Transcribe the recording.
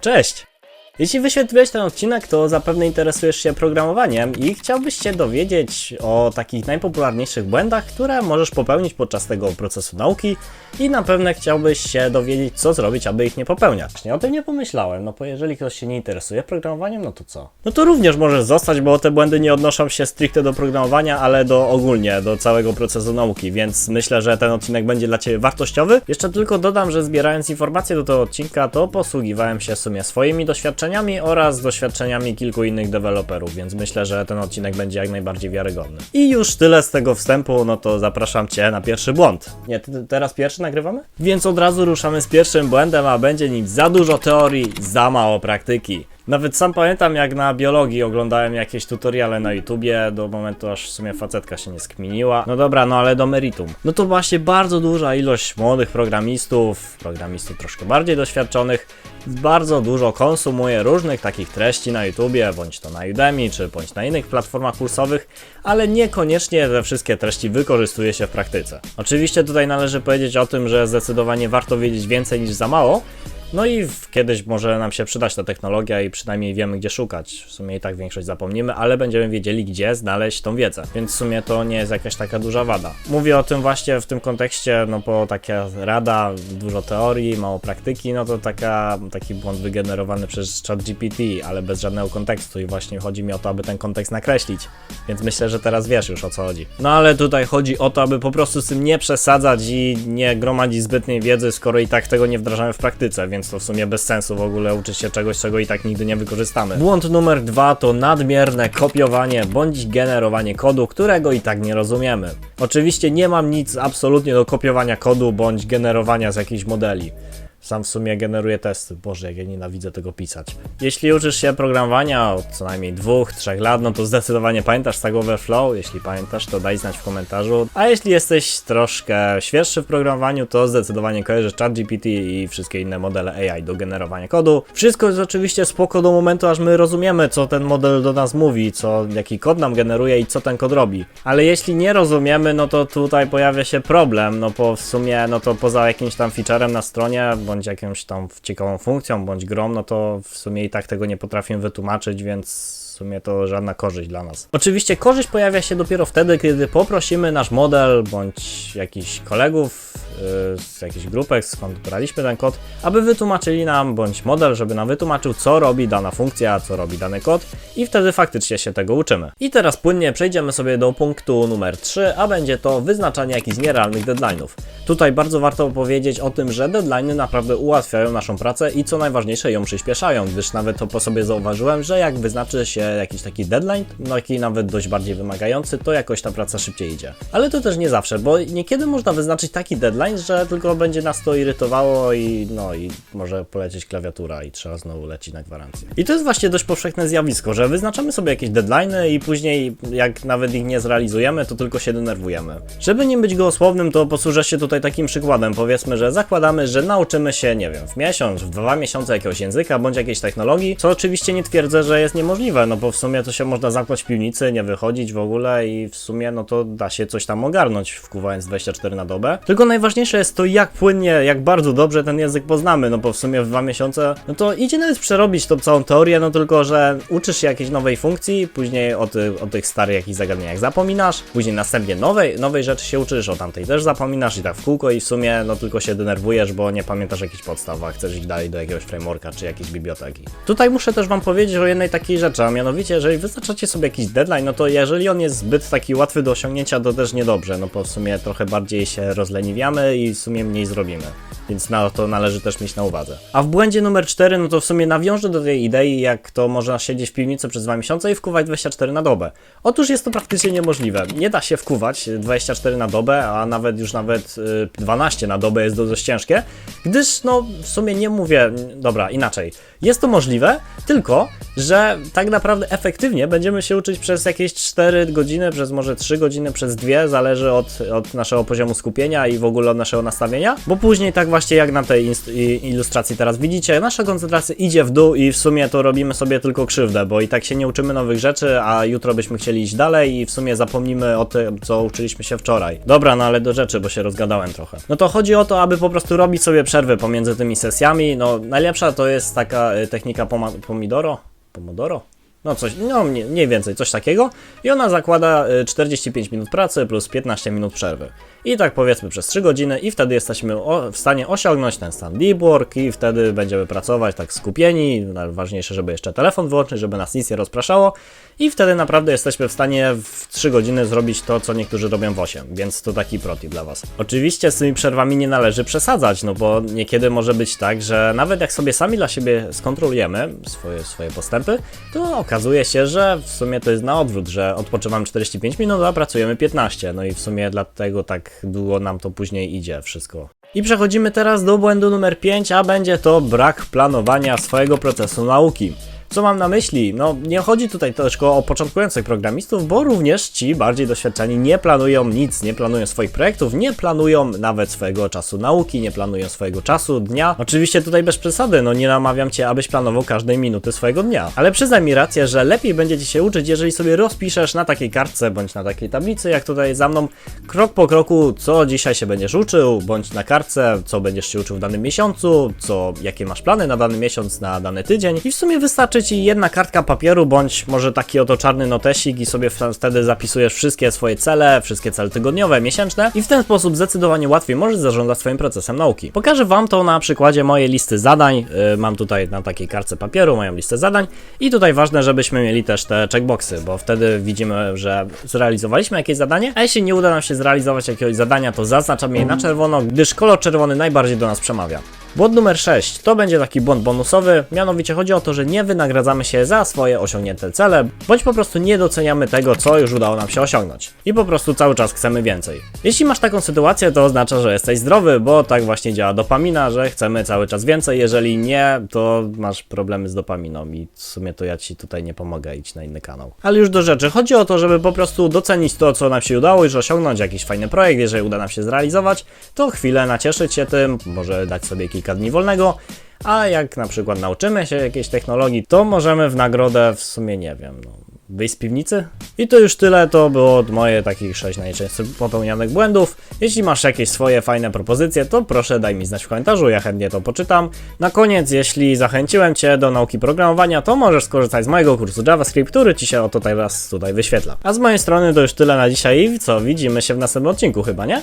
Cześć! Jeśli wyświetliłeś ten odcinek, to zapewne interesujesz się programowaniem i chciałbyś się dowiedzieć o takich najpopularniejszych błędach, które możesz popełnić podczas tego procesu nauki i na pewno chciałbyś się dowiedzieć, co zrobić, aby ich nie popełniać. Właśnie o tym nie pomyślałem, no bo jeżeli ktoś się nie interesuje programowaniem, no to co? No to również możesz zostać, bo te błędy nie odnoszą się stricte do programowania, ale do ogólnie, do całego procesu nauki, więc myślę, że ten odcinek będzie dla Ciebie wartościowy. Jeszcze tylko dodam, że zbierając informacje do tego odcinka, to posługiwałem się w sumie swoimi doświadczeniami oraz doświadczeniami kilku innych deweloperów, więc myślę, że ten odcinek będzie jak najbardziej wiarygodny. I już tyle z tego wstępu, no to zapraszam Cię na pierwszy błąd. Nie, teraz pierwszy nagrywamy? Więc od razu ruszamy z pierwszym błędem, a będzie nim za dużo teorii, za mało praktyki. Nawet sam pamiętam, jak na biologii oglądałem jakieś tutoriale na YouTubie, do momentu aż w sumie facetka się nie skminiła. No dobra, no ale do meritum. No to właśnie bardzo duża ilość młodych programistów, programistów troszkę bardziej doświadczonych, bardzo dużo konsumuje różnych takich treści na YouTubie, bądź to na Udemy, czy bądź na innych platformach kursowych, ale niekoniecznie te wszystkie treści wykorzystuje się w praktyce. Oczywiście tutaj należy powiedzieć o tym, że zdecydowanie warto wiedzieć więcej niż za mało, no i kiedyś może nam się przydać ta technologia i przynajmniej wiemy gdzie szukać. W sumie i tak większość zapomnimy, ale będziemy wiedzieli gdzie znaleźć tą wiedzę. Więc w sumie to nie jest jakaś taka duża wada. Mówię o tym właśnie w tym kontekście, no bo taka rada, dużo teorii, mało praktyki, no to taka, taki błąd wygenerowany przez ChatGPT, ale bez żadnego kontekstu i właśnie chodzi mi o to, aby ten kontekst nakreślić. Więc myślę, że teraz wiesz już o co chodzi. No ale tutaj chodzi o to, aby po prostu z tym nie przesadzać i nie gromadzić zbytniej wiedzy, skoro i tak tego nie wdrażamy w praktyce, więc to w sumie bez sensu w ogóle uczyć się czegoś, czego i tak nigdy nie wykorzystamy. Błąd numer dwa to nadmierne kopiowanie bądź generowanie kodu, którego i tak nie rozumiemy. Oczywiście nie mam nic absolutnie do kopiowania kodu bądź generowania z jakichś modeli. Sam w sumie generuję testy. Boże, jak ja nienawidzę tego pisać. Jeśli uczysz się programowania od co najmniej dwóch, trzech lat, no to zdecydowanie pamiętasz Stack Overflow. Jeśli pamiętasz, to daj znać w komentarzu. A jeśli jesteś troszkę świeższy w programowaniu, to zdecydowanie kojarzysz ChatGPT i wszystkie inne modele AI do generowania kodu. Wszystko jest oczywiście spoko do momentu, aż my rozumiemy, co ten model do nas mówi, co, jaki kod nam generuje i co ten kod robi. Ale jeśli nie rozumiemy, no to tutaj pojawia się problem, no bo w sumie, no to poza jakimś tam featurem na stronie, bądź jakąś tam ciekawą funkcją, bądź grą, no to w sumie i tak tego nie potrafimy wytłumaczyć, więc w sumie to żadna korzyść dla nas. Oczywiście korzyść pojawia się dopiero wtedy, kiedy poprosimy nasz model bądź jakichś kolegów yy, z jakichś grupek, skąd braliśmy ten kod, aby wytłumaczyli nam bądź model, żeby nam wytłumaczył, co robi dana funkcja, co robi dany kod i wtedy faktycznie się tego uczymy. I teraz płynnie przejdziemy sobie do punktu numer 3, a będzie to wyznaczanie jakichś nierealnych deadline'ów. Tutaj bardzo warto powiedzieć o tym, że deadline'y naprawdę ułatwiają naszą pracę i co najważniejsze ją przyspieszają, gdyż nawet to po sobie zauważyłem, że jak wyznaczy się jakiś taki deadline, no taki nawet dość bardziej wymagający, to jakoś ta praca szybciej idzie. Ale to też nie zawsze, bo niekiedy można wyznaczyć taki deadline, że tylko będzie nas to irytowało i no i może polecieć klawiatura i trzeba znowu lecieć na gwarancję. I to jest właśnie dość powszechne zjawisko, że wyznaczamy sobie jakieś deadline'y i później jak nawet ich nie zrealizujemy, to tylko się denerwujemy. Żeby nie być gołosłownym, to posłużę się tutaj takim przykładem. Powiedzmy, że zakładamy, że nauczymy się, nie wiem, w miesiąc, w dwa miesiące jakiegoś języka bądź jakiejś technologii, co oczywiście nie twierdzę, że jest niemożliwe, no bo w sumie to się można zamknąć w piwnicy, nie wychodzić w ogóle i w sumie no to da się coś tam ogarnąć wkuwając 24 na dobę. Tylko najważniejsze jest to, jak płynnie, jak bardzo dobrze ten język poznamy, no bo w sumie w dwa miesiące, no to idzie nawet przerobić tą całą teorię, no tylko, że uczysz się jakiejś nowej funkcji, później o, ty, o tych starych jakichś zagadnieniach zapominasz, później następnie nowej, nowej rzeczy się uczysz, o tamtej też zapominasz i tak w kółko i w sumie no tylko się denerwujesz, bo nie pamiętasz jakichś podstaw, a chcesz iść dalej do jakiegoś frameworka czy jakiejś biblioteki. Tutaj muszę też wam powiedzieć o jednej takiej rzeczy, a mianowicie, jeżeli wyznaczacie sobie jakiś deadline, no to jeżeli on jest zbyt taki łatwy do osiągnięcia, to też niedobrze, no bo w sumie trochę bardziej się rozleniwiamy i w sumie mniej zrobimy. Więc na to należy też mieć na uwadze. A w błędzie numer 4, no to w sumie nawiążę do tej idei, jak to można siedzieć w piwnicy przez 2 miesiące i wkuwać 24 na dobę. Otóż jest to praktycznie niemożliwe. Nie da się wkuwać 24 na dobę, a nawet już nawet y, 12 na dobę jest dość ciężkie, gdyż no w sumie nie mówię, dobra, inaczej. Jest to możliwe, tylko że tak naprawdę efektywnie będziemy się uczyć przez jakieś 4 godziny, przez może 3 godziny, przez 2, zależy od, od naszego poziomu skupienia i w ogóle od naszego nastawienia, bo później tak właśnie właśnie jak na tej ilustracji teraz widzicie, nasza koncentracja idzie w dół i w sumie to robimy sobie tylko krzywdę, bo i tak się nie uczymy nowych rzeczy, a jutro byśmy chcieli iść dalej i w sumie zapomnimy o tym, co uczyliśmy się wczoraj. Dobra, no ale do rzeczy, bo się rozgadałem trochę. No to chodzi o to, aby po prostu robić sobie przerwy pomiędzy tymi sesjami. No najlepsza to jest taka y, technika pomidoro? Pomodoro? No coś, no mniej, więcej, coś takiego. I ona zakłada y, 45 minut pracy plus 15 minut przerwy. I tak powiedzmy przez 3 godziny i wtedy jesteśmy w stanie osiągnąć ten stan deep work i wtedy będziemy pracować tak skupieni. Najważniejsze, żeby jeszcze telefon wyłączyć, żeby nas nic nie rozpraszało. I wtedy naprawdę jesteśmy w stanie w 3 godziny zrobić to, co niektórzy robią w 8, więc to taki protip dla Was. Oczywiście z tymi przerwami nie należy przesadzać, no bo niekiedy może być tak, że nawet jak sobie sami dla siebie skontrolujemy swoje, swoje postępy, to okazuje się, że w sumie to jest na odwrót, że odpoczywamy 45 minut, a pracujemy 15, no i w sumie dlatego tak długo nam to później idzie wszystko. I przechodzimy teraz do błędu numer 5, a będzie to brak planowania swojego procesu nauki. Co mam na myśli? No, nie chodzi tutaj tylko o początkujących programistów, bo również ci bardziej doświadczeni nie planują nic, nie planują swoich projektów, nie planują nawet swojego czasu nauki, nie planują swojego czasu, dnia. Oczywiście tutaj bez przesady, no nie namawiam cię, abyś planował każdej minuty swojego dnia. Ale przyznaj mi rację, że lepiej będzie ci się uczyć, jeżeli sobie rozpiszesz na takiej kartce bądź na takiej tablicy, jak tutaj za mną, krok po kroku, co dzisiaj się będziesz uczył, bądź na kartce, co będziesz się uczył w danym miesiącu, co, jakie masz plany na dany miesiąc, na dany tydzień. I w sumie wystarczy ci jedna kartka papieru, bądź może taki oto czarny notesik i sobie wtedy zapisujesz wszystkie swoje cele, wszystkie cele tygodniowe, miesięczne i w ten sposób zdecydowanie łatwiej możesz zarządzać swoim procesem nauki. Pokażę Wam to na przykładzie mojej listy zadań. Yy, mam tutaj na takiej kartce papieru moją listę zadań i tutaj ważne, żebyśmy mieli też te checkboxy, bo wtedy widzimy, że zrealizowaliśmy jakieś zadanie, a jeśli nie uda nam się zrealizować jakiegoś zadania, to zaznaczamy je na czerwono, gdyż kolor czerwony najbardziej do nas przemawia. Błąd numer 6 to będzie taki błąd bonusowy, mianowicie chodzi o to, że nie wynagradzamy się za swoje osiągnięte cele, bądź po prostu nie doceniamy tego, co już udało nam się osiągnąć. I po prostu cały czas chcemy więcej. Jeśli masz taką sytuację, to oznacza, że jesteś zdrowy, bo tak właśnie działa dopamina, że chcemy cały czas więcej, jeżeli nie, to masz problemy z dopaminą i w sumie to ja ci tutaj nie pomogę, idź na inny kanał. Ale już do rzeczy, chodzi o to, żeby po prostu docenić to, co nam się udało, już osiągnąć jakiś fajny projekt, jeżeli uda nam się zrealizować, to chwilę nacieszyć się tym, może dać sobie kilka dni wolnego, a jak na przykład nauczymy się jakiejś technologii, to możemy w nagrodę w sumie nie wiem, no, wyjść z piwnicy? I to już tyle, to było od moje takich 6 najczęściej popełnianych błędów. Jeśli masz jakieś swoje fajne propozycje, to proszę daj mi znać w komentarzu, ja chętnie to poczytam. Na koniec, jeśli zachęciłem Cię do nauki programowania, to możesz skorzystać z mojego kursu JavaScript, który Ci się oto teraz tutaj wyświetla. A z mojej strony to już tyle na dzisiaj co, widzimy się w następnym odcinku chyba, nie?